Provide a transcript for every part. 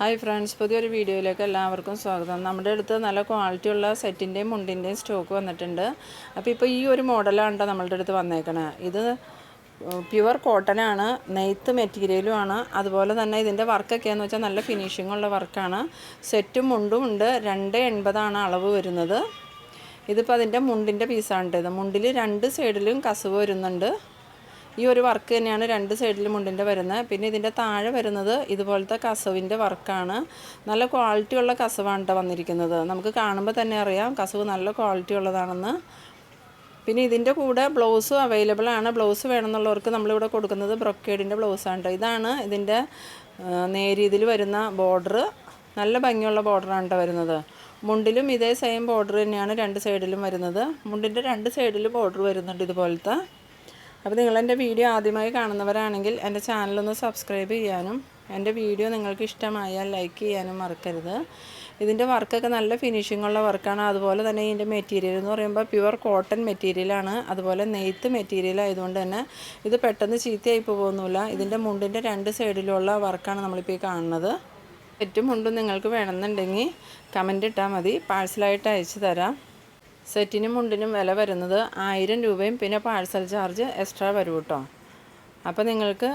Hi friends പുതിയൊരു വീഡിയോയിലേക്ക് എല്ലാവർക്കും സ്വാഗതം. നമ്മുടെ അടുത്ത് നല്ല ക്വാളിറ്റിയുള്ള സെറ്റിന്റെയും മുണ്ടിന്റെയും സ്റ്റോക്ക് വന്നിട്ടുണ്ട്. അപ്പോൾ ഇപ്പോൾ ഈ ഒരു മോഡലാണ് നമ്മളുടെ അടുത്ത് വന്നേക്കണേ. ഇത് പ്യുവർ കോട്ടനാണ് നെയ്ത്ത് മെറ്റീരിയലുമാണ് അതുപോലെ തന്നെ ഇതിന്റെ വർക്കൊക്കെയെന്ന് വെച്ചാൽ നല്ല ഫിനിഷിംഗ് ഉള്ള വർക്കാണ് സെറ്റും മുണ്ടും ഉണ്ട്. രണ്ട് എൺപതാണ് അളവ് വരുന്നത്. ഇതിപ്പോൾ അതിന്റെ മുണ്ടിന്റെ പീസാണ് ഇത്. മുണ്ടിൽ രണ്ട് സൈഡിലും കസവ് വരുന്നുണ്ട്. ഈ ഒരു വർക്ക് തന്നെയാണ് രണ്ട് സൈഡിലും മുണ്ടിന്റെ വരുന്നത്. പിന്നെ ഇതിന്റെ താഴെ വരുന്നത് ഇതുപോലത്തെ കസവിന്റെ വർക്കാണ് നല്ല ക്വാളിറ്റി ഉള്ള കസവാണ് കേട്ടോ വന്നിരിക്കുന്നത്. നമുക്ക് കാണുമ്പോൾ തന്നെ അറിയാം കസവ് നല്ല ക്വാളിറ്റി ഉള്ളതാണെന്ന്. പിന്നെ ഇതിന്റെ കൂടെ ബ്ലൗസും അവൈലബിൾ ആണ്. ബ്ലൗസ് വേണമെന്നുള്ളവർക്ക് നമ്മളിവിടെ കൊടുക്കുന്നത് ബ്രൊക്കേഡിന്റെ ബ്ലൗസാണ് കേട്ടോ ഇതാണ് ഇതിന്റെ നേരീതിൽ വരുന്ന ബോർഡർ നല്ല ഭംഗിയുള്ള ബോർഡറാണ് കേട്ടോ വരുന്നത്. മുണ്ടിലും ഇതേ സെയിം ബോർഡർ തന്നെയാണ് രണ്ട് സൈഡിലും വരുന്നത്. മുണ്ടിന്റെ രണ്ട് സൈഡിലും ബോർഡർ വരുന്നുണ്ട് ഇതുപോലത്തെ. അപ്പോൾ നിങ്ങളെന്റെ വീഡിയോ ആദ്യമായി കാണുന്നവരാണെങ്കിൽ എന്റെ ചാനലൊന്ന് സബ്സ്ക്രൈബ് ചെയ്യാനും എന്റെ വീഡിയോ നിങ്ങൾക്ക് ഇഷ്ടമായാൽ ലൈക്ക് ചെയ്യാനും മറക്കരുത്. ഇതിന്റെ വർക്കൊക്കെ നല്ല ഫിനിഷിംഗ് ഉള്ള വർക്കാണ്. അതുപോലെ തന്നെ ഇതിന്റെ മെറ്റീരിയൽ എന്ന് പറയുമ്പോൾ പ്യുവർ കോട്ടൺ മെറ്റീരിയലാണ് അതുപോലെ നെയ്ത്ത് മെറ്റീരിയൽ ആയതുകൊണ്ട് തന്നെ ഇത് പെട്ടെന്ന് ചീത്തയായി പോകുന്നില്ല. ഇതിന്റെ മുണ്ടിന്റെ രണ്ട് സൈഡിലുള്ള വർക്കാണ് നമ്മളിപ്പോൾ ഈ കാണുന്നത്. സെറ്റും മുണ്ടും നിങ്ങൾക്ക് വേണമെന്നുണ്ടെങ്കിൽ കമന്റ് ഇട്ടാൽ മതി. പാഴ്സലായിട്ട് അയച്ചു തരാം. സെറ്റിനും മുണ്ടിനും വില വരുന്നത് ആയിരം രൂപയും പിന്നെ പാഴ്സൽ ചാർജ് എക്സ്ട്രാ വരും കേട്ടോ അപ്പോൾ നിങ്ങൾക്ക്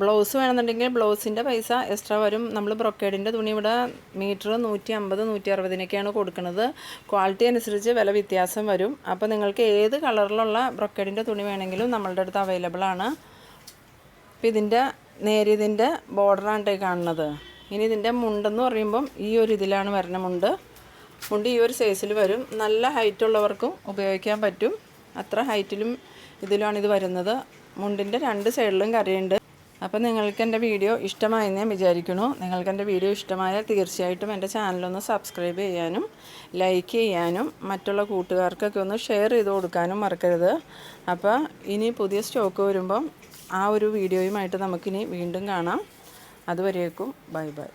ബ്ലൗസ് വേണമെന്നുണ്ടെങ്കിൽ ബ്ലൗസിന്റെ പൈസ എക്സ്ട്രാ വരും. നമ്മൾ ബ്രൊക്കേഡിന്റെ തുണി ഇവിടെ മീറ്റർ നൂറ്റി അമ്പത് നൂറ്റി അറുപതിനൊക്കെയാണ് കൊടുക്കുന്നത്. ക്വാളിറ്റി അനുസരിച്ച് വില വ്യത്യാസം വരും. അപ്പോൾ നിങ്ങൾക്ക് ഏത് കളറിലുള്ള ബ്രൊക്കേഡിന്റെ തുണി വേണമെങ്കിലും നമ്മളുടെ അടുത്ത് അവൈലബിൾ ആണ്. അപ്പോൾ ഇതിന്റെ നേരിയതിന്റെ ബോർഡറാണ് കാണുന്നത്. ഇനി ഇതിന്റെ മുണ്ടെന്ന് പറയുമ്പം ഈ ഒരു ഇതിലാണ് വരണ മുണ്ട് ഈ ഒരു സൈസിൽ വരും. നല്ല ഹൈറ്റ് ഉള്ളവർക്കും ഉപയോഗിക്കാൻ പറ്റും. അത്ര ഹൈറ്റിലും ഇതിലുമാണ് ഇത് വരുന്നത്. മുണ്ടിന്റെ രണ്ട് സൈഡിലും കറിയുണ്ട്. അപ്പോൾ നിങ്ങൾക്ക് എന്റെ വീഡിയോ ഇഷ്ടമായെന്ന് ഞാൻ വിചാരിക്കുന്നു. നിങ്ങൾക്ക് എന്റെ വീഡിയോ ഇഷ്ടമായാൽ തീർച്ചയായിട്ടും എന്റെ ചാനലൊന്ന് സബ്സ്ക്രൈബ് ചെയ്യാനും ലൈക്ക് ചെയ്യാനും മറ്റുള്ള കൂട്ടുകാർക്കൊക്കെ ഒന്ന് ഷെയർ ചെയ്ത് കൊടുക്കാനും മറക്കരുത്. അപ്പോൾ ഇനി പുതിയ സ്റ്റോക്ക് വരുമ്പം ആ ഒരു വീഡിയോയുമായിട്ട് നമുക്കിനി വീണ്ടും കാണാം. അതുവരേക്കും ബൈ ബൈ